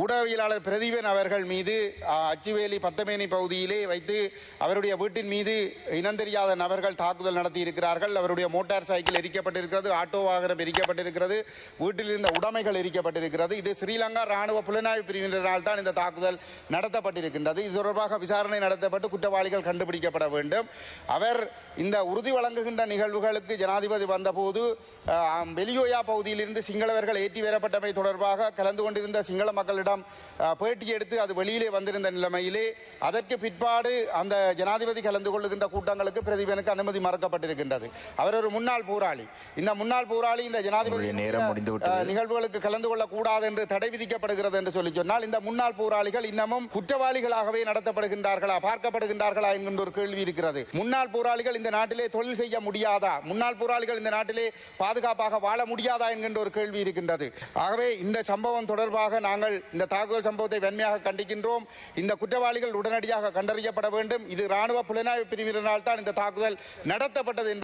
ஊடகவியலாளர் பிரதீபன் அவர்கள் மீது அச்சுவேலி பத்தமேனி பகுதியிலே வைத்து அவருடைய வீட்டின் மீது இனந்தெரியாத நபர்கள் தாக்குதல் நடத்தி இருக்கிறார்கள் அவருடைய மோட்டார் சைக்கிள் எரிக்கப்பட்டிருக்கிறது ஆட்டோ வாகனம் எரிக்கப்பட்டிருக்கிறது வீட்டில் இருந்த உடைமைகள் எரிக்கப்பட்டிருக்கிறது. இது ஸ்ரீலங்கா ராணுவ புலனாய்வு பிரிவினரால் தான் இந்த தாக்குதல் நடத்தப்பட்டிருக்கின்றது. இது தொடர்பாக விசாரணை நடத்தப்பட்டு குற்றவாளிகள் கண்டுபிடிக்கப்பட வேண்டும். அவர் இந்த உறுதி வழங்குகின்ற நிகழ்வுகளுக்கு ஜனாதிபதி வந்தபோது வெளியோயா பகுதியிலிருந்து சிங்களவர்கள் ஏற்றி வரப்பட்டமை தொடர்பாக கலந்து கொண்டிருந்த சிங்கள மக்களிடம் ஆ, பேட்டி எடுத்து அது வெளியிலே வந்திருந்த நிலைமையிலே அதற்கு பிற்பாடு அந்த ஜனாதிபதி கலந்து கொள்ளுகின்ற கூட்டங்களுக்கு பிரதிபனுக்கு அனுமதி மறுக்கப்பட்டிருக்கின்றது. அவர் ஒரு முன்னாள் போராளி. இந்த முன்னாள் போராளி இந்த ஜனாதிபதி நிகழ்வுகளுக்கு கலந்து கொள்ளக்கூடாது என்று தடை விதிக்கப்படுகிறது என்று சொல்லி சொன்னால் இந்த முன்னாள் போராளிகள் இன்னமும் குற்றவாளிகளாகவே நடத்தப்படுகின்றார்களா பார்க்கப்படுகின்றார்களா என்கின்ற ஒரு கேள்வி இருக்கிறது. முன்னாள் போராளிகள் இந்த நாட்டிலே தொழில் செய்ய முடியாதா? முன்னாள் போராளிகள் இந்த நாட்டிலே பாதுகாப்பாக வாழ முடியாதா என்கின்ற ஒரு கேள்வி இருக்கின்றது. ஆகவே இந்த சம்பவம் தொடர்பாக நாங்கள் இந்த தாக்குதல் சம்பவத்தை வன்மையாக கண்டிக்கின்றோம். இந்த குற்றவாளிகள் உடனடியாக கண்டறியப்பட வேண்டும். இது ராணுவ புலனாய்வு பிரிவினரால் தான் இந்த தாக்குதல் நடத்தப்பட்டது என்று